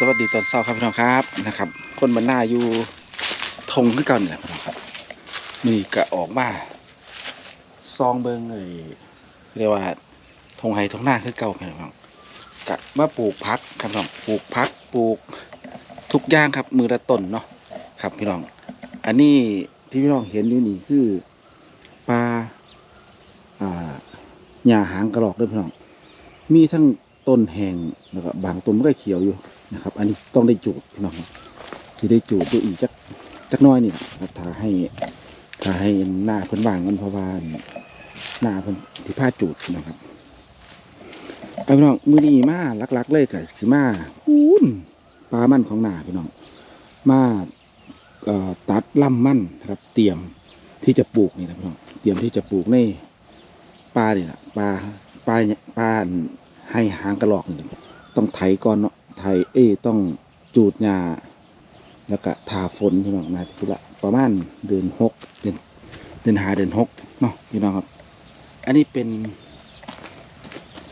สวัสดีตอนเช้าครับพี่น้องครับนะครับ คนบรรณาอยู่ทงขึ้นกันนี่แหละพี่น้องครับนี่ก็ออกมาซองเบิงเอ้ยเรียกว่าทงไฮทงหน้าคือเก่าพี่น้องกะมาปลูกพักครับพี่น้องปลูกพักปลูกทุกอย่างครับ มือละต้นเนาะครับพี่น้อง อันนี้ที่พี่น้องเห็นอยู่นี่คือปลาอ่าหญ้าหางกระรอกด้วยพี่น้องมีทั้งต้นแห้งแล้วก็บางต้นมันก็เขียวอยู่ นะครับ อันนี้ต้องได้จูดพี่น้องสิได้จูดดูอีกจักจักน้อยนี่นะครับถ้าให้ถ้าให้หน้าเพิ่นวางมันเพราะว่าหน้าเพิ่นที่ผ้าจูดน้องครับเอาพี่น้องมือนีมาลักๆเลยกับสิมาอุ้นปลามันของหน้าพี่น้องมาตัดลำมันนะครับ เตรียมที่จะปลูกนี่นะพี่น้องเตรียมที่จะปลูกในปลาเนี่แหละปลาปลาปลาให้หางกระหรอกนี่ต้องไถก่อนเนาะ ไถเอ้ต้องจูดหญ้าแล้วก็ทาฝนพี่น้องนาสิพุละประมาณเดือนหกเดือนเดือนหาเดือนหกเนาะพี่น้องครับ อันนี้เป็น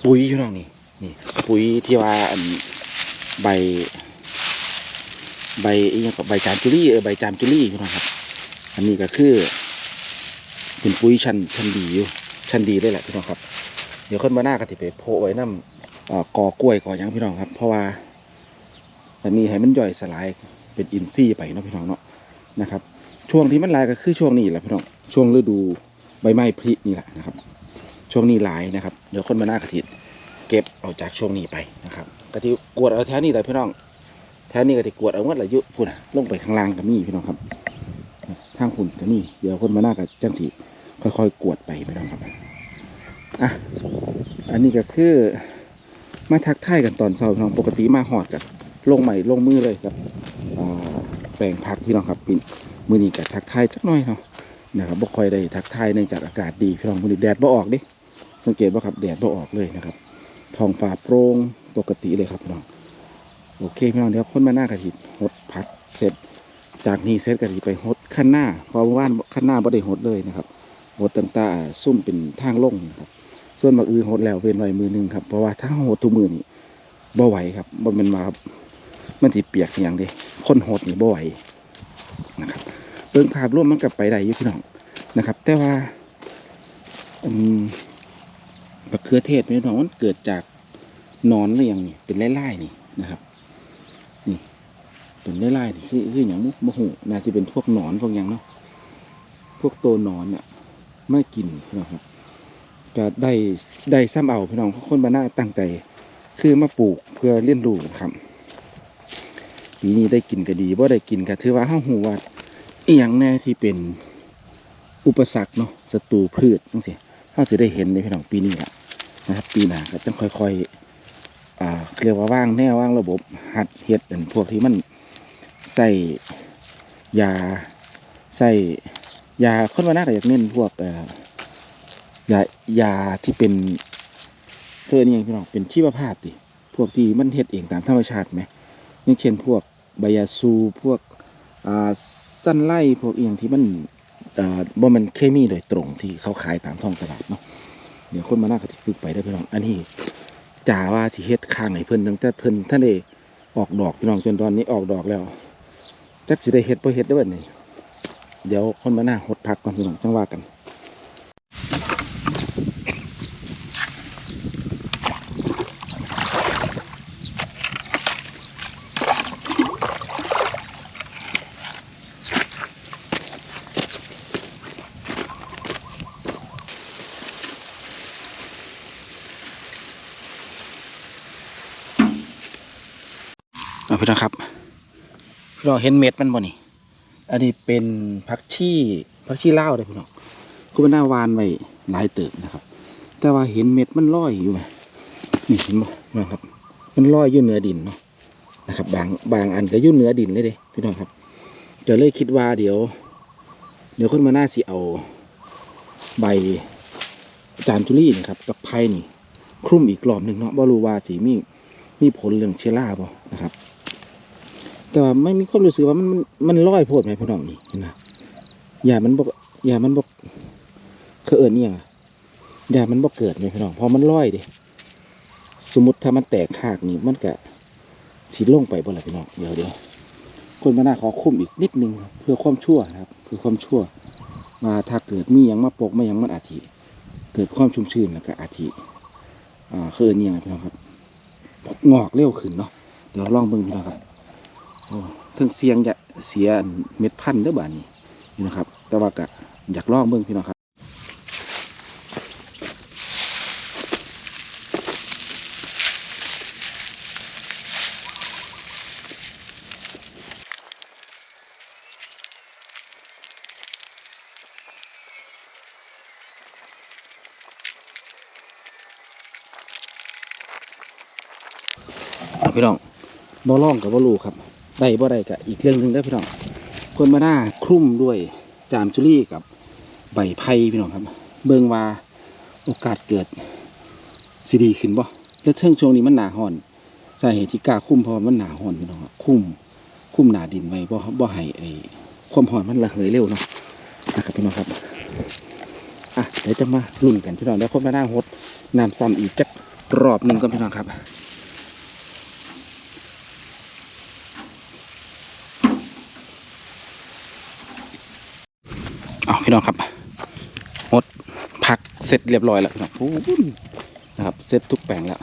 ปุ๋ยพี่น้องนี่นี่ ปุ๋ยที่ว่าอันใบ ใบอีกกับใบจามจุลี่เออใบจามจุลี่พี่น้องครับ อันนี้ก็คือ เป็นปุ๋ยชั้นชั้นดีอยู่ชั้นดีเลยแหละพี่น้องครับ เดี๋ยวคนมาหน้าก็ติไปโพไว้น้ำเอ่อกอกล้วยก่อหยังพี่น้องครับ เพราะว่า อันนี้ให้มันย่อยสลายเป็นอินทรีย์ไปเนาะพี่น้องเนาะนะครับ ช่วงที่มันลายก็คือช่วงนี้แหละพี่น้องช่วงฤดูใบไม้ผลินี่แหละนะครับ ช่วงนี้ลายนะครับเดี๋ยวคนมาหน้ากระทิเก็บเอาจากช่วงนี้ไปนะครับกระทิกวดเอาแถวนี้เลยพี่น้องแถวนี้ก็จะกวดเอาหมดละยุพุ่นะลงไปข้างล่างก็มีพี่น้องครับทางพุ่นก็มีเดี๋ยวคนมาหน้ากับจังสีค่อยๆ กวดไปพี่น้องครับอะอันนี้ก็คือมาทักทายกันตอนเช้าพี่น้องปกติมาหอดกัน ลงใหม่ลงมือเลยครับแปลงพักพี่น้องครับปีมือนี้ก็ทักทายจักหน่อยเนาะนะครับบ่ค่อยได้ทักทายเนื่องจากอากาศดีพี่น้องมือนี้แดดบ่ออกดิสังเกตว่าครับแดดบ่ออกเลยนะครับท้องฟ้าโปร่งปกติเลยครับพี่น้องโอเคพี่น้องเดี๋ยวคนมาหน้ากระทิหดผักเสร็จ จากนี้เสร็จกะทิไปหดขั้นหน้าเพราะว่าขั้นหน้าบ่ได้หดเลยนะครับหดตั้งต่ซุ่มเป็นทางลงนะครับส่วนมากอือหดแล้วเว้นไว้มือหนึงครับเพราะว่าถ้าหดทุกมือนี่บ่ไหวครับบ่แมันมาครับ มันสิเปียกอย่างเดีคนโหดนี่บ่ไหวนะครับเบิ่งภาพรวมมันกับไปได้อยู่พี่น้องนะครับ แต่ว่าอืมบักเขือเทศพี่น้องมันเกิดจากนอนหรือยังนี่เป็นไล่ๆนี่นะครับ นี่เป็นไล่ๆนี่คือคืออย่างมุกมะหูน่าจะเป็นพวกหนอนพวกยังเนาะพวกตัวหนอนเนี่ยไม่กินนะครับก็ได้ได้ซ้ำเอาพี่น้องคนบ้านหน้าตั้งใจ คือมาปลูกเพื่อเลี้ยนรู้นะครับ ปีนี้ได้กินก็ดีว่าได้กินก็ถือว่าเฮาหูว่าอียงแน่ที่เป็นอุปสรรคเนาะศัตรูพืชจังซี่เฮาจะได้เห็นในพี่น้องปีนี้ละนะครับ ปีหน้าก็ต้องค่อยๆอ่าเรียกว่าว่างแน่ว่างระบบหัดเฮ็ดเป็นพวกที่มันใส่ยาใส่ยาคนว่าน่าก็อยากเน้นพวกเอ่อยายาที่เป็นเคืออนหยังพี่น้องเป็นชีวภาพดิพวกที่มันเฮ็ดเองตามธรรมชาติไหม อย่างเช่นพวกใบยาสูพวกสั้นไล่พวกเอียงที่มันอ่าบ่มันเคมีโดยตรงที่เขาขายตามท้องตลาดเนาะเดี๋ยวคนมาหน่าก็สิฝึกไปได้พี่น้อง อันนี้จ่าว่าสิเฮ็ดข้างให้เพิ่นตั้งแต่เพิ่นท่านได้ออกดอกพี่น้องจนตอนนี้ออกดอกแล้วจักสิได้เฮ็ดบ่เฮ็ดได้บัดนี้เดี๋ยวคนมาหน้าหดพักก่อนพี่น้องจังว่ากัน เอาพี่น้องครับ พี่น้องเห็นเม็ดมันบ่นี่ อันนี้เป็นผักชีผักชีเลาเลยพี่น้องคุณเป็นหน้าวานไว้หลายเติบนะครับ แต่ว่าเห็นเม็ดมันลอยอยู่ไหมนี่เห็นบ่พี่น้องครับ มันลอยอยู่เหนือดินเนาะนะครับ บางบางอันก็อยู่เหนือดินเลยเด้พี่น้องครับจะเลยคิดว่าเดี๋ยว เดี๋ยวคนมาหน้าสิเอา ใบจานจุลี่นะครับกับไผ่นี่คลุมอีกรอบหนึ่งเนาะบ่รู้ว่าสีมีมีผลเรื่องเชื้อราบ่นะครับ แต่ว่าไม่มีความรู้สึกว่ามันมันลอยโพดไหมพี่น้องนี่นไหมอย่ามันบกอย่ามันบกเขาเอิญนี่ยังอย่ามันบกเกิดไหมพี่น้องเพอมันลอยเดิสมมติถ้ามันแตกหากนี่มันกะสิลงไปบ่ล่ะพี่น้องเดี๋ยวเดี๋ยวคนมาหน้าขอคุ้มอีกนิดนึงครับเพื่อความชั่วนะครับเพื่อความชั่วว่าถ้าเกิดมีหยังมาปกไม่ยังมันอาจจิเกิดความชุ่มชื้นแล้วก็อาจจิอ่าเคยนี่ยงนะพี่น้องครับงอกเร็วขึ้นเนาะเดี๋ยวลองเบิ่งพี่น้องครับ ทั้งเสียงจะเสียเม็ดพันธุ์เด้อบาดนี้นี่นะครับ แต่ว่าก็อยากลองเบิ่งพี่น้องครับพี่น้องบ่ล่องกับบ่รู้ครับ ได้บ่ได้กับอีกเรื่องหนึ่งได้พี่น้องคนมาหน้าคลุ้มด้วยจามจุลี่กับใบไผ่พี่น้องครับ เบิ่งว่าโอกาสเกิดสิดีขึ้นบ่แล้วเทิงช่วงนี้มันหนาห่อนสาเหตุที่กล้าคุ้มเพราะมันหนาห่อนพี่น้องครับคุ้มคุ้มหนาดินไว้บ่บ่ให้ไอ้ความห่อนมันระเหยเร็วเนาะนะครับพี่น้องครับอะเดี๋ยวจะมาลุ้นกันพี่น้องเดี๋ยวคนมาหน้าฮดน้ำซ้ำอีกจักรอบหนึ่งก่อนพี่น้องครับ เอา พี่น้องครับหมดพักเสร็จเรียบร้อยแล้วพี่น้องนะครับเสร็จทุกแปลงแล้ว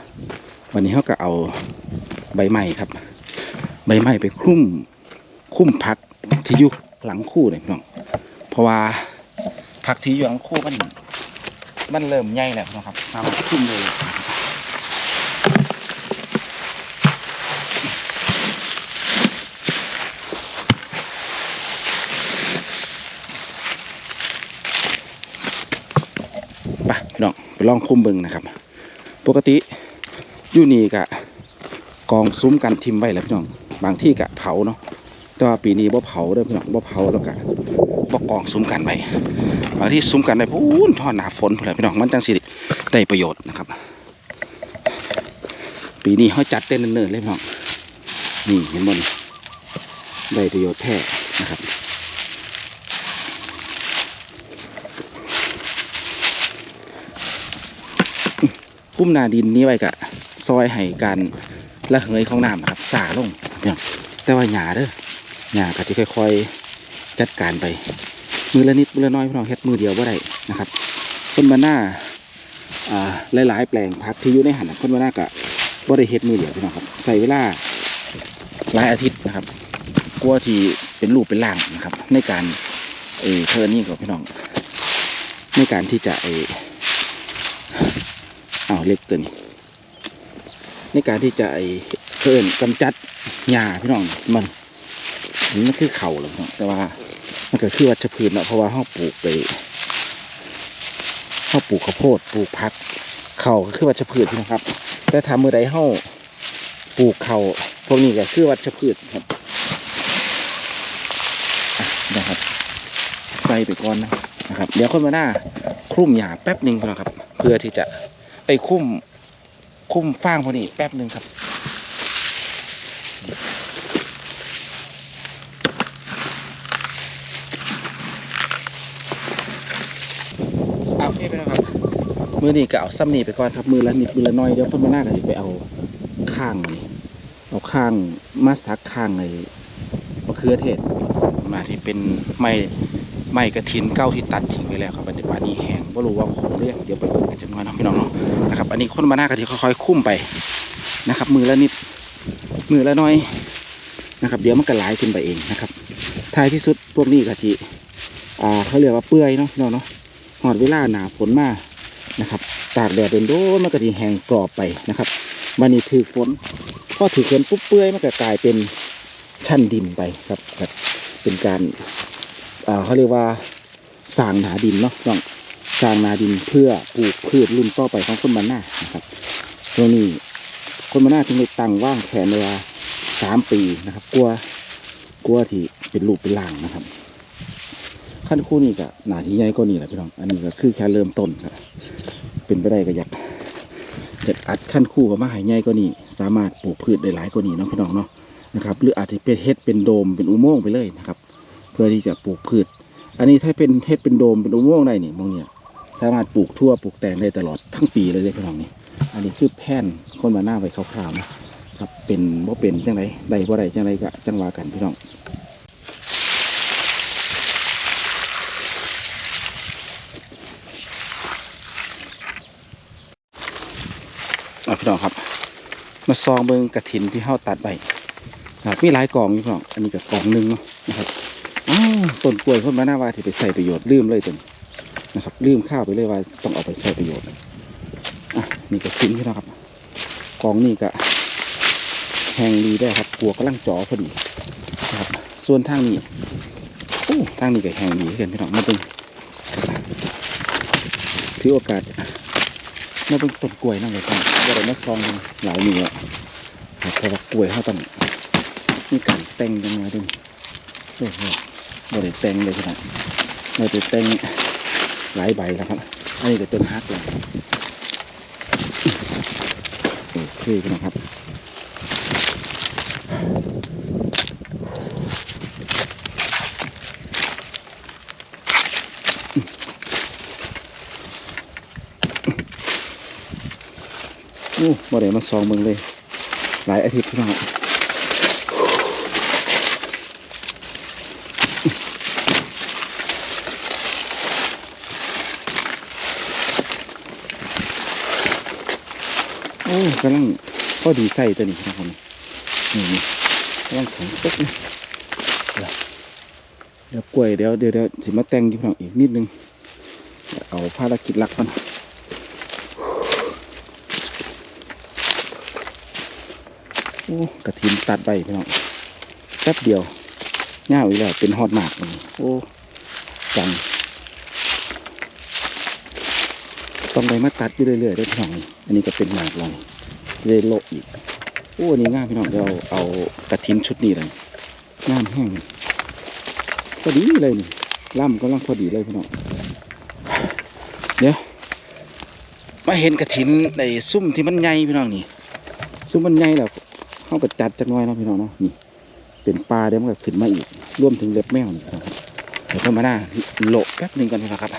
วันนี้เขาก็เอาใบไม้ครับ ใบไม้ไปคุ้มคุ้มพักที่อยู่หลังคู่เลยพี่น้องเพราะว่าพักที่อยู่หลังคู่มันมันเริ่มใหญ่แล้วนะครับสามารถคุ้มเลย ไปพี่น้องไป ลองคุ้มเบิงนะครับ ปกติอยู่นี่กะกองซุ้มกันทิมไว้แล้วพี่น้องบางที่กะเผาเนาะแต่ว่าปีนี้บ่เผาเด้อพี่น้องบ่เผาแล้วกะบ่กองซุ้มกันไว้บางที่ซุ้มกันได้พูนทอดหนาฝนพุ่นแหละพี่น้องมันจังสิได้ประโยชน์นะครับ ปีนี้เขาจัดเต้นเนิ่นๆเลยพี่น้องนี่เห็นบ่นได้ประโยชน์แท้นะครับ คุ้มหนาดินนี้ไว้กะซอยให้การระเหยของน้ำนะครับสาลงพี่น้องแต่ว่าหยาเด้อหยาก็จะค่อยๆจัดการไป มือละนิดมือละน้อยพี่น้องเฮ็ดมือเดียวบ่ได้นะครับต้นบานาอ่าหลายๆ แปลงพักที่อยู่ในหันน่ะต้นบานาก็บ่ได้เฮ็ดมือเดียวพี่น้องครับใส่เวลาหลายอาทิตย์นะครับกลัวที่เป็นรูปเป็นร่างนะครับ ในการเออเทอนี่กับพี่น้องในการที่จะเอออ้าวเล็กตัวนี้ ในการที่จะไอ้เพิ่นกำจัดหญ้าพี่น้องมันมันคือเข่าแล้วพี่น้องแต่ว่า มันก็คือวัชพืชเนาะเพราะว่าเฮาปลูกไปเฮาปลูกข้าวโพดปลูกผักเข่าก็คือวัชพืชพี่น้องครับ แต่ทำเมื่อใดเฮาปลูกเข่าพวกนี้ก็คือวัชพืชครับนะครับ ใส่ไปก่อนนะนะครับ เดี๋ยวคนมาหน้าคลุ่มหญ้าแป๊บหนึ่งน้องครับ เพื่อที่จะ ไปคุ้มคุ้มฟางพวกนี้แป๊บหนึ่งครับเอาเอ้ไปนะครับ มือนี้ก็เอาซ้ำนี่ไปก่อนครับ มือละนิดมือละน้อยเดี๋ยวคนมาหน้าก็จะไปเอาข้างนี่เอาข้างมาซักข้างไอ้มะเขือเทศมาที่เป็นไม้ไม้กระถินเก้าที่ตัดทิ้งไปแล้วครับ ปันนี้แห้งไม่รู้ว่าคงเรียกเดี๋ยวไปเบิ่งกันจังหน่อยนะพี่น้องเนาะนะครับอันนี้คนมาหน้าก็ที่ค่อยๆคุ้มไปนะครับ มือละนิดมือละน้อยนะครับ เดี๋ยวมันก็หลายขึ้นไปเองนะครับท้ายที่สุดพวกนี้ก็ที่อ่าเขาเรียกว่าเปื่อยเนาะพี่น้องเนาะหอดเวลาหนาฝนมากนะครับตากแดดเป็นโดนมันก็ทีแห้งกรอบไปนะครับวันนี้ถือฝนพอถือฝนปุ๊บเปื่อยมันก็กลายเป็นชั้นดินไปครับครับเป็นการอ่าเขาเรียกว่า สร้างหนาดินเนาะน้องสร้างนาดินเพื่อปลูกพืชรุ่นต่อไปของคนบ้านนานะครับตรงนี้คนบ้านนาจึงได้ตั้งว่างแผนเวลาสามปีนะครับกลัวกลัวที่เป็นรูปเป็นร่างนะครับขั้นคู่นี้ก็หนาที่ใหญ่ก็นี่แหละพี่น้อง อันนี้ก็คือแค่เริ่มต้นครับเป็นไปได้ก็อยากอยากอัดขั้นคู่กับมาหายใหญ่ก็นี่สามารถปลูกพืชได้หลายกว่านี้เนาะพี่น้องเนาะนะครับ หรืออาจจะเป็นเฮ็ดเป็นโดมเป็นอุโมงค์ไปเลยนะครับ เพื่อที่จะปลูกพืช อันนี้ถ้าเป็นเฮ็ดเป็นโดมเป็นอุโมงค์ได้นี่มองเนี่ยสามารถปลูกทั่วปลูกแตงได้ตลอดทั้งปีเลยเด้พี่น้องนี่อันนี้คือแผ่นคนมาหน้าไว้คร่าวๆนะครับเป็นบ่เป็นจังไรได้บ่ได้จังไรก็จังว่ากันพี่น้องเอาพี่น้องครับ มาซองเบิงกระถินที่เฮาตัดไปครับมีหลายกองอยู่พี่น้องอันนี้ก็กองหนึงเนาะนะครับ ต้นกล้วยเพิ่นมาหน้าว่าที่ไปใส่ประโยชน์ลืมเลยตนนะครับลืมข้าวไปเลยว่าต้องเอาไปใส่ประโยชน์อะนี่ก็ทิ้งพี่น้องครับกองนี่ก็แห้งดีได้ครับกัวกำลังจ่อพอดีนะครับ ส่วนทางนี้โอ้ทางนี้ก็แห้งดีขึ้นพี่น้องมาเป็นถือโอกาสมาเป็นต้นกล้วยนั่งเลยครับว่าเรามาซองหลายมือครับเพราะว่ากล้วยเขาต้องมีการแต่งยังไงด้วยโอ้โห บ่ได้แต่งเลยพี่น้องบ่ได้แต่งหลายใบแล้วครับ อันนี้ก็ต้นฮักเลยโอเคพี่น้องครับโอ้บ่ได้มาซองเบิ่งเลย หลายอาทิตย์พี่น้อง กำลังพอดีใส่ตัวนี้นะครับนี่นี่กำลังแข็งปึ๊กเลยเดี๋ยวเดี๋ยวกล้วยเดี๋ยวเดี๋ยวเดี๋ยวสิมาแต่งอยู่พี่องอีกนิดนึงเอาภารกิจหลักก่อนโอ้กระถินตัดใบพี่น้องแป๊บเดียวเง่าอีกแล้วเป็นฮอดหมากเลยโอ้จังต้องไปมาตัดอยู่เรื่อยๆด้วยพี่น้องนี่อันนี้ก็เป็นหมากลอง สิได้โลอีกโอ้นนี้ง่ามพี่น้องเดี๋ยวเอากระถินชุดนี้เลยง่ามแห้งพอดีเลยนี่ล่ำก็ล่ำพอดีเลยพี่น้องเดี๋ยวมาเห็นกระถินในซุ่มที่มันใหญ่พี่น้องนี่ซุ่มมันใหญ่แล้วเขาก็จัดจักหน้อยเนาะพี่น้องเนาะนี่เป็นปลาเดี๋ยวมันก็ขึ้นมาอีกรวมถึงเล็บแมวนี่ครับเดี๋ยวเข้ามาหน้าโลแป๊บหนึ่งกันนะครับ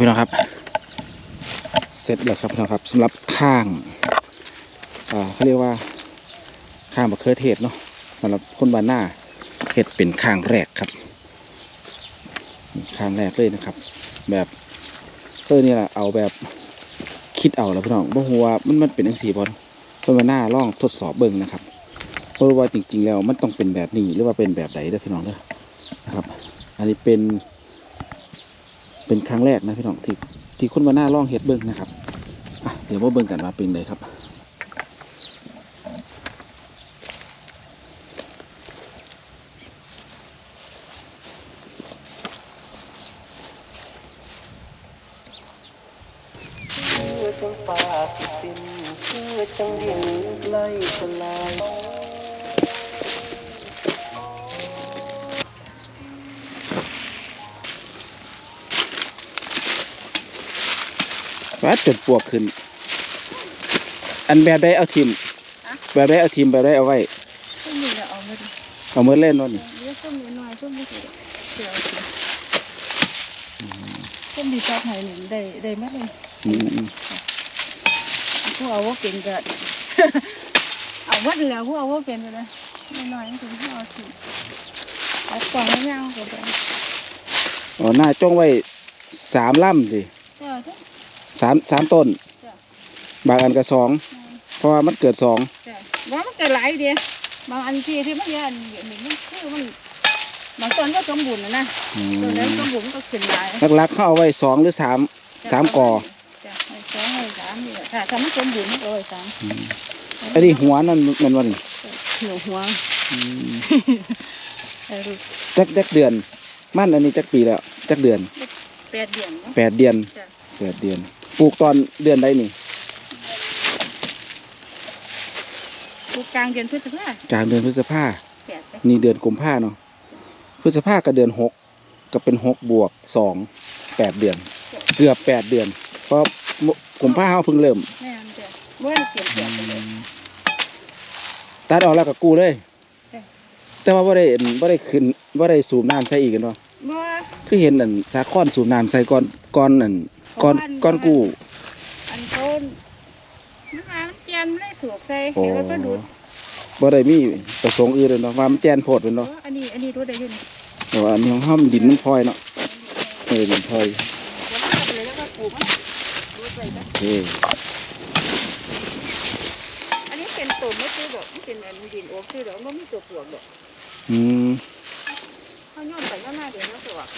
พี่น้องครับ เสร็จแล้วครับพี่น้องครับสำหรับข้างอ่าเขาเรียกว่าข้างมะเขือเทศเนาะสำหรับคนบ้านหน้าเห็ดเป็นข้างแรกครับ ข้างแรกเลยนะครับ แบบเออนี่แหละเอาแบบคิดเอาแล้วพี่น้องบ่ฮู้ว่ามันมันเป็นจังซี่บ่เพิ่นมาหน้าลองทดสอบเบิ่งนะครับเพราะว่าจริง ๆ แล้วมันต้องเป็นแบบนี้หรือว่าเป็นแบบใดเด้อพี่น้องเด้อนะครับ อันนี้เป็น เป็นครั้งแรกนะพี่น้องที่ที่คนมาหน้าลองเฮ็ดเบิ้งนะครับเดี๋ยวมาเบิ้งกันว่าเป็นเลยครับ ว่าจนปวกขึ้น อันแบบได้เอาทิมแบบได้เอาทิมแบบได้เอาไว้ช่วงนี้เราเอามาดิเอามือเล่นว่านี่เรียกช่วงนี้หน่อยช่วงนี้สิเดี๋ยวเอาสิช่วงนี้ชอบหายหนึ่งได้ได้ไหมเลยอืมอืมพวกเอาว่าเป็นก็เอาวัดแล้วพวกเอาว่าเป็นก็ได้หน่อยๆถึงพวกเอาสิเอากล่องไม่เอาก็ได้อ๋อหน้าจ้องไว้สามล่ำสิเจ้าจ้ะ สามสามต้น จ้ะ บางอันก็สองเพราะว่ามันเกิดสองจ้ะว่ามันเกิดหลายเดียวบางอันที่ที่มันเยอะอันนี้มันคือมันบางต้นก็สมบูรณ์นะนะอืต้นนั้นมสมบูรณ์มันก็ขึ้นหลายลักๆเขาเอาไว้สองหรือสาม สามกอจ้ะไว้สองไว้สามนี่แหละถ้าถ้ามันสมบูรณ์มันก็ไว้สามอันนี้หัวนั่นแมันวันหัวหัวอืมเออจักจักเดือน มันอันนี้จักปีแล้วจักเดือนแปดเดือนเนาะแปดเดือนจ้ะแปดเดือน ปลูกตอนเดือนใดนี่ปลูกกลางเดือนพฤษภากลางเดือนพฤษภาแปดจ้ะนี่เดือนกุมภาเนาะพฤษภาก็เดือนหกก็เป็นหกบวกสองแปดเดือน เกือบแปดเดือน เพราะกุมภาเขาเพิ่งเริ่ม แม่นจ้ะบ่ได้เปลี่ยนแปลงไปเลย ตัดออกแล้วก็กู้เลยจ้ะแต่ว่าบ่ได้บ่ได้ขึ้นบ่ได้สูบน้ำใส่อีกกันเนาะบ่คือเห็นอันสาคอนสูบน้ำใส่ก่อนก่อนอัน ก่อนก่อนกู้อันต้นมันมามันเปลี่ยนมันได้สูบใส่โอ้ให้รถมาดูดบ่ได้มีประสงค์อื่นเลยเนาะว่ามันแจนโพดเป็นเอเนาะออันนี้อันนี้รู้ได้อยินแต่ว่าอันนี้ของเฮามันดินมันพลอยเนาะเออดินพลอยแล้วมันก็เลยแล้วก็ปลูกมันรู้ไปจ้ะโอเคอันนี้เป็นต้นไม่ซื้อดอกมันเป็นอันดินโอ๊กซื้อดอกมันมีตัวปลวกดอกอืมเขาโยนไปก็น่าเดี๋ยวมันปลวก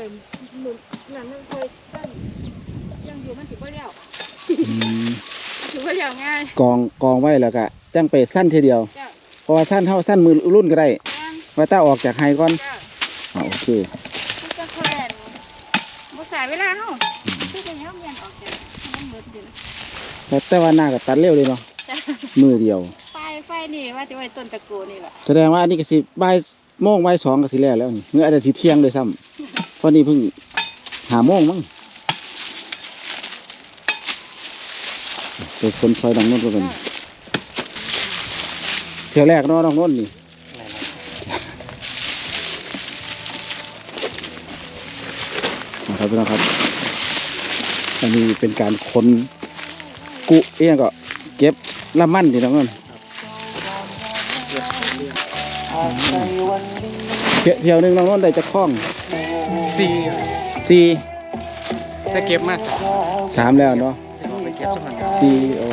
วางไว้หมุนนั่นมันเคยตั้งยังอยู่มันถือว่าเลี้ยวอืมถือว่าเลี้ยวง่ายกองกองไว้แล้วก็จังไปสั้นทีเดียว เจ้าเพราะว่าสั้นเท่าสั้นมือรุ่นก็ได้ย่างว่าถ้าออกจากไฮก่อนเจ้าอ่าโอเคมันจะแควนบ่สายเวลาเฮาคือจะย้อมเย็นออกจากมันเบิดอยู่นะแต่แต่ว่าหน้ากับตัดเร็วเลยเนาะจ้ะมือเดียว ไฟไฟนี่ว่าจะไว้ต้นตะกูนี่แหละแสดงว่าอันนี้ก็สิบ่ายโมงบ่ายสองก็สิแล้วแล้วนี่เมื่ออาจจะสิเที่ยงเลยซ้ำเพราะนี่เพิ่งหาโมงมั้งเป็นคนซอยน้องนุ่นก็เป็นเที่ยวแรกเนาะน้องนุ่นนี่นะครับพี่น้องครับ อันนี้เป็นการคนกุเอี้ยงก็เก็บละมั่นที่น้องนุ่นอาศัยวันเที่ยวเที่ยวหนึงน้องนุ่นได้จะคล้อง สี่สี่ถ้าเก็บมาสามสามแล้วเนาะจะเอาไปเก็บสักหน่อยสี่โอ้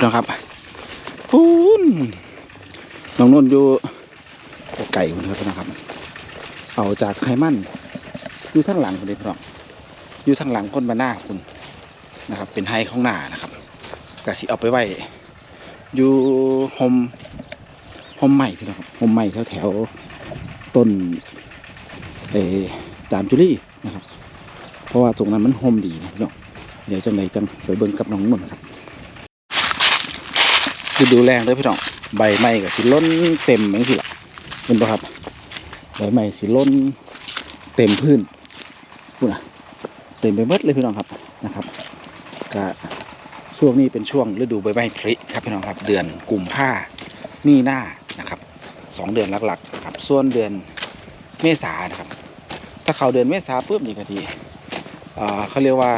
พี่น้องครับพูนน้องนนท์อยู่ไก่คุณครับพี่น้องครับ เอาจากไขมันอยู่ทั้งหลังคุณเด็พี่น้องอยู่ทั้งหลังคนบานหน้าคุณนะครับ เป็นไฮของหน้านะครับกะสิเอาไปไว้อยู่โฮมโฮมใหม่พี่น้องครับโฮมใหม่แถวแถวต้นเอจามจุลี่นะครับ เพราะว่าตรงนั้นมันโฮมดีนะพี่น้องเดี๋ยวจังไหนจังไปเบิ่งกับน้องนุ่นครับ คือดูแรงเลยพี่น้องใบไม้กับสิล้นเต็มอย่างที่ละเป็นปะครับใบไม้สิล้นเต็มพื้นพูดนะเต็มไปหมดเลยพี่น้องครับนะครับก็ช่วงนี้เป็นช่วงฤดูใบไม้ผลิครับพี่น้องครับ เดือนกุมภามีหน้านะครับสองเดือนหลักๆครับส่วนเดือนเมษานะครับ ถ้าเขาเดือนเมษาปุ๊บนี่ก็ทีอ่าเขาเรียกว่า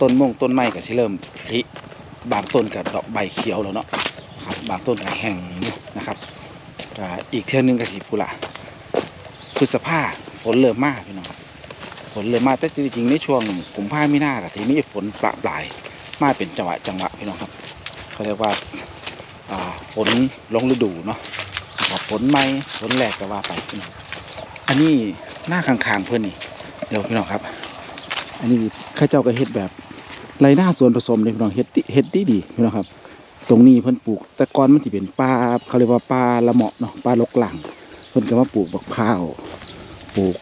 ต้นมงต้นไม้ก็สิเริ่มผลิบางต้นกับดอกใบเขียวแล้วเนาะ บางต้นก็แห้งนะครับก็อีกเท่านึงก็สิพุละพฤษภาฝนเริ่มมากพี่น้องฝนเริ่มมากแต่จริงๆในช่วงกุมภาไมีนาก็ทีมีฝนประปรายมาเป็นจังหวะจังหวะพี่น้องครับเขาเรียกว่าฝนลงฤดูเนาะฝนไม่ฝนแรกก็ว่าไปพี่น้องอันนี้หน้าข้างๆเพื่อนนี่เดี๋ยวพี่น้องครับ อันนี้ข้าเจ้าก็เฮ็ดแบบไรหน้าส่วนผสมเลยพี่น้องเฮ็ดดิเฮ็ดดีดีพี่น้องครับ รงนี้เพิ่นปลูก แต่ก่อนมันสิเป็นป่าเขาเรียกว่าป่าละเหมาะเนาะป่าลกหลังเพิ่นก็มาปลูกบักพร้าวปลูก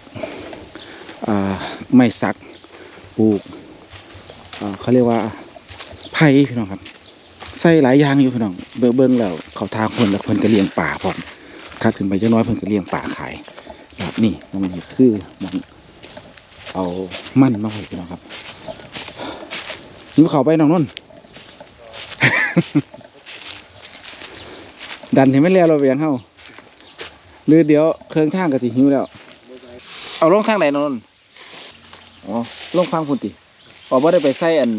ไม้สักปลูกเขาเรียกว่าไผ่พี่น้องครับใส่หลายอย่างอยู่พี่น้องเบิ่งเบิ่งแล้วเขาทางคนแล้วเพิ่นก็เลี้ยงป่าพร้อมถัดขึ้นไปจักหน้อยเพิ่นก็เลี้ยงป่าขายครับนี่ตรงนี้คือมันเอามันมาไว้พี่น้องครับหิวเขาไปน้องนนท์ ดันเห็นไหมแล้วเราไปยังเข้าหรือเดี๋ยวเครื่องทางก็สิหิวแล้ว เอาลงทางไหนน้องนนท์อ๋อลงฟังพุ่นติออกว่าได้ไปใส่อัน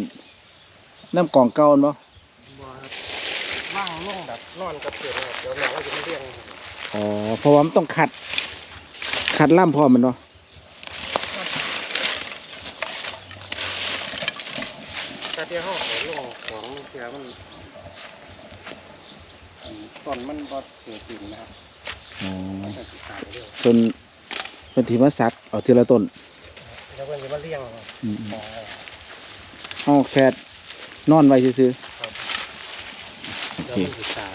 น้ำกล่องเก่าอันบ่บ่ว่างลงแบบนอนกับเสือเดี๋ยวแม่ก็จะไม่เลี้ยงอ๋อเพราะว่ามันต้องขัด ขัดล่ำพร้อมแมันเนาะแต่เดียวเขาขอลงของเสือมัน ต้นมันบ่เสียจริงนะครับอ๋อมันจะตายเรื่อยจนเป็นทีมาซักเอาทีละต้นแล้วมันจะมาเลี้ยงอืมของๆเอาแค่นอนไว้ซื่อแล้วมันจะตายข้าง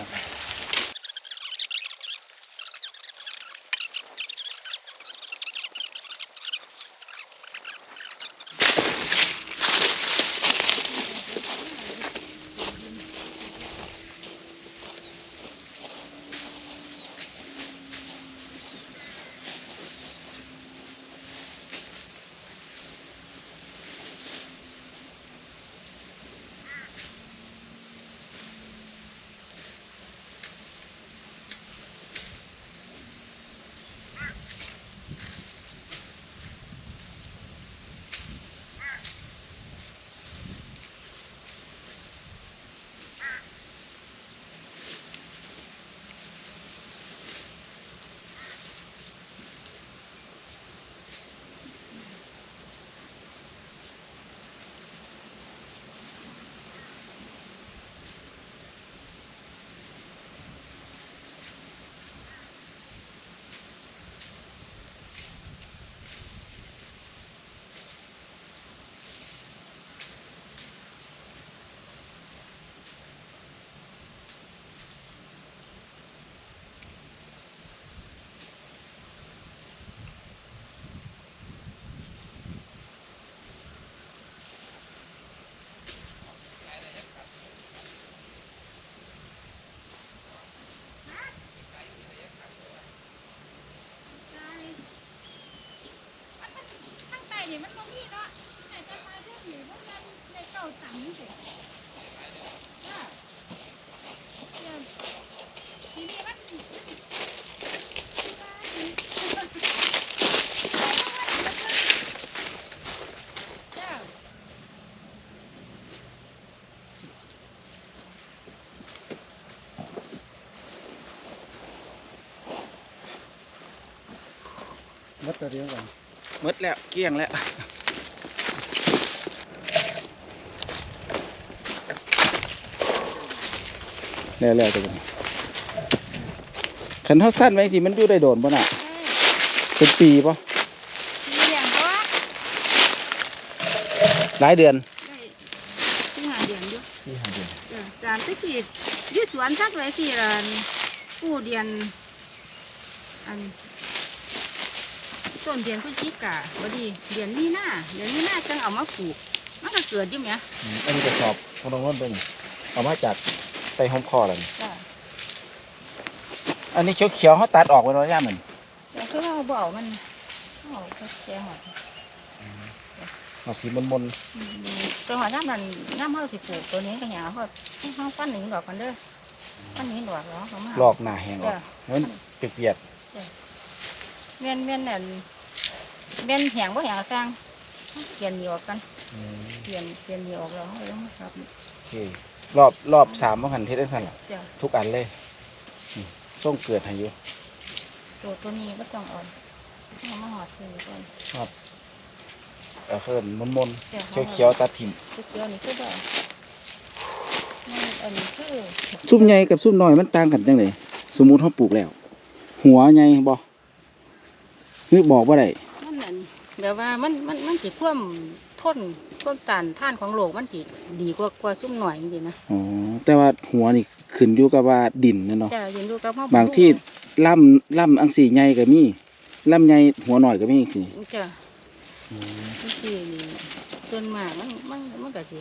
ตัวเดียวกันมดแล้วเกลี้ยงแล้วแล้วแล้วตัวนี้ขันเท้าสั้นไว้สิมันอยู่ได้โดนป่ะน่ะเป็นปีป่ะมีอย่างก็หลายเดือนได้ที่หาเดือนอยู่สี่ห้าเดือนเออจานตะกี้อยืดสวนสักไว้ที่ละกู้เดือนอัน ต้นเดือนพฤศจิกาบดีเดือนมีนาเดือนมีนาจังเอามาปลูกมันก็เกิดอยู่ไหมอืมอันนี้กระสอบของน้องนนท์เป็นเอามาจากไปหอมคอแล้วนี่จ้ะอันนี้เขียวๆเขาตัดออกไปแล้วย่ามันแต่คือเราบ่เอามันเอาไปแกงหอดเอาสีมนจังหวะน้ำนั้นน้ำเขาสิปลูกตัวนี้ก็หยาเขาให้เขาปั้นหนึ่งดอกกันเด้อปั้นหนึ่งดอกแล้วเขามาๆลอกหน้าแห้งออกจ้ะ ให้มันเปียกเมียนเมียนนั่น เมียนแหงบ่แหงสร้างเปลี่ยนเหนียวกันๆอืมเปลี่ยนเปลี่ยนเหนียวออกแล้วเขาเลยมาครับโอเครอบรอบสามพันเทสได้สั่นล่ะจ้ะทุกอันเลยอืมส่งเกิดให้อยู่ตัวตัวนี้ก็ต้องเอาเอามาหอดคือก่อนเออเพิ่นมนจ้ะๆเขียวๆตัดถิ่มเขียวๆนี่คือแบบมันอันนี้คือซุ่มใหญ่กับซุ่มน้อยมันต่างกันจังไดสมมุติเขาปลูกแล้ว หัวใหญ่บ่นึกบอกว่าได้ มันนั่นแบบว่ามันมันมันสิท่วมทนท่วมต้านท่านของโลกมันสิดีกว่ากว่าซุ่มหน่อยจริงๆนะอ๋อแต่ว่าหัวนี่ขึ้นอยู่กับว่าดินนั่นเนาะจ้ะยืนดูกับพ่บางที่ล่ำล่ำอังสีใหญ่ก็มีล่ำใหญ่หัวหน่อยก็มีสิจ้ะที่ที่นี่ส่วนมากมันมันมันก็สิ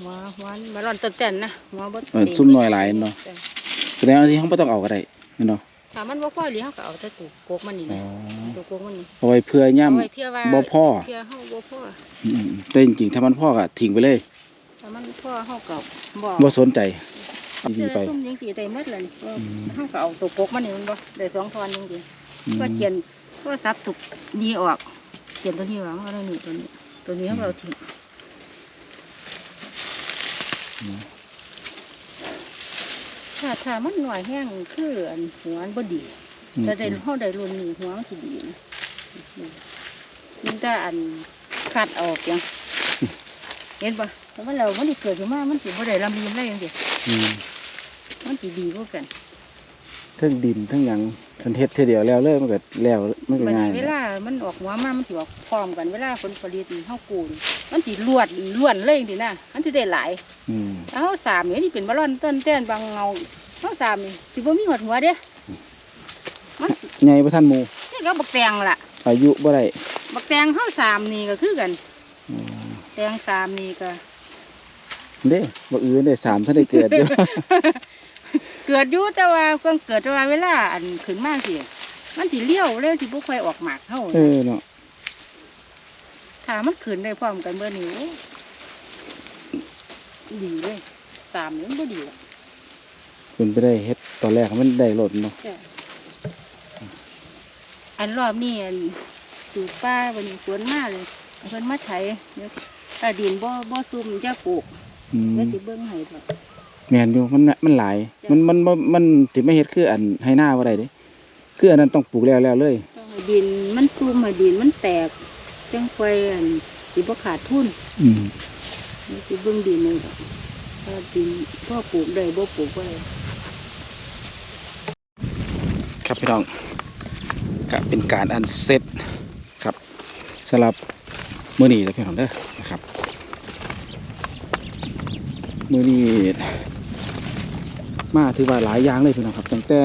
หัวหัวมันร้อนเต้นๆนะหัวบ่เออซุ่มน้อยหลายเนาะจ้ะแสดงว่าที่เขาไม่ต้องเอาก็ได้เนาะถ้ามันบ่พอเหลีเขาก็เอาแต่ตูกโกกมันนี่อ๋อนะ ตูกโกกมันนี่เอาไว้เพื่อย่เอาไว้เพื่อว่าบ่พอเพื่อเฮาบ่พอำอืมแต่จริงๆถ้ามันพ่อก็ทิ้งไปเลยถ้ามันพอเฮาก็บ่บ่สนใจเอาดีเสื้อไป ซุ่มยังสิได้หมดเลยนี่อืม เฮาก็เอาตัวโกกมันนี่มันบ่ได้สองทอนจริงๆอืมก็เขียนก็ซับตุกดีออกเขียนตัวนี้หลังก็ได้นี่ตัวนี้ ตัวนี้เขาก็เอาทิ้งถ้าถ้ามันหน่อยแห้งคืออันหัวมันบ่ดีอืม แต่ได้เขาได้รุ่นนี้หัวมันสิดีนะมันก็อันคัดออกยังเห็นปะแต่ว่าเรามันสิเกิดขึ้นมามันสิบ่ได้ลำลีนได้ยังสิอืมมันสิดีกว่ากันเทั้งดินเทั้งหยังคันเฮ็ดเท่อเดียวแล้วเลยมันก็แล้วมันก็บัดง่ายนี้เวลา มันออกหัวมามันสิออกพร้อมกันเวลาผลผลิตเฮากูนมันสิลวดล้วนเลยสินะมันสิได้หลายอืมเอาสามนี่นี่เป็นบอลลอนต้นเต้นบางเงาเอาสามนี่สิบ่มีหัวหัวเด้ มันสิใหญ่บ่ทันหมู่นี่ก็บักแตงล่ะ อายุบ่ได้บักแตงเฮาสามนี่ก็คือกันอืมแตงสามนี่ก็เด้บ่อื่นได้สามท่านได้เกิดอยู่เกิดอยู่แต่ว่าเพิ่งเกิดแต่ว่าเวลาอันขึ้นมาสิมันสิเลี้ยวเลยสิบ่ค่อยออกหมากเฮาเออเนาะถ้ามันขึ้นได้พร้อมกันเบิดนี่โอ้ดีเลยสามนี่มันบ่ดีหรอกเป็นไปได้เฮ็ดตอนแรกมันได้หล่นเนาะจ้ะ อันรอบนี้อันปลูกป้าวันนี้สวนมาเลยเอาเพิ่นมาไถเดี๋ยวถ้าดินบ่บ่ซุ่มจะปลูกอืมเดี๋ยวสิเบิ่งให้ดอก แม่นอยู่มันน่ะมันหลาย จ้ะ มันมันบ่มันสิไม่เฮ็ดคืออันให้หน้าบ่ได้เด้คืออันนั้นต้องปลูกแล้วแล้วเลย ต้องให้ดินมันซุ่มให้ดินมันแตกจังค่อยอันสิบ่ขาดทุนอืมเดี๋ยวสิเบิ่งดินเลยดอกถ้าดินพ่อปลูกได้บ่ปลูกบ่ได้ ครับพี่น้อง ก็เป็นการอันเสร็จครับสำหรับมือนีแล้วพี่น้องเด้อนะครับมือนีมาถือว่าหลายอย่างเลยพี่น้องครับตั้งแต่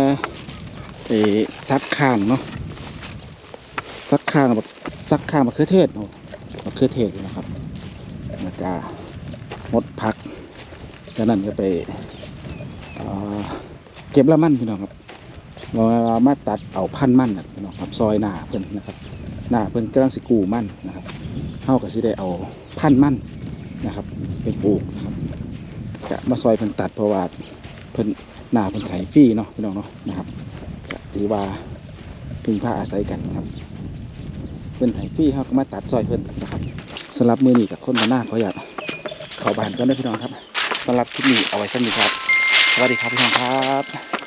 เออซักข้างเนาะซักข้างแบบซักข้างมะเขือเทศโอ้มะเขือเทศนะครับแล้วก็มดพักจากนั้นก็ไปเเก็บละมันพี่น้องครับ เราเรามาตัดเอาพันมันนะพี่น้องครับซอยหน้าเพิ่อนนะครับหน้าเพิ่อนกำลังสิกูมันนะครับเฮาก็สิได้เอาพันมันนะครับไปปลูกนะครับจะมาซอยเพิ่นตัดเพราะว่าเพิ่นหน้าเพิ่นไขฟรีเนาะพี่น้องเนาะนะครับก็ถือว่าพึ่งพาอาศัยกันนะครับเพิ่นไขฟรีเฮาก็มาตัดซอยเพิ่นนะครับสำหรับมื้อนี้กับคนมาหน้าขออยากเข้าบ้านก่อนเด้พี่น้องครับสำหรับคลิปนี้เอาไว้สำหรับครับสวัสดีครับพี่น้องครับ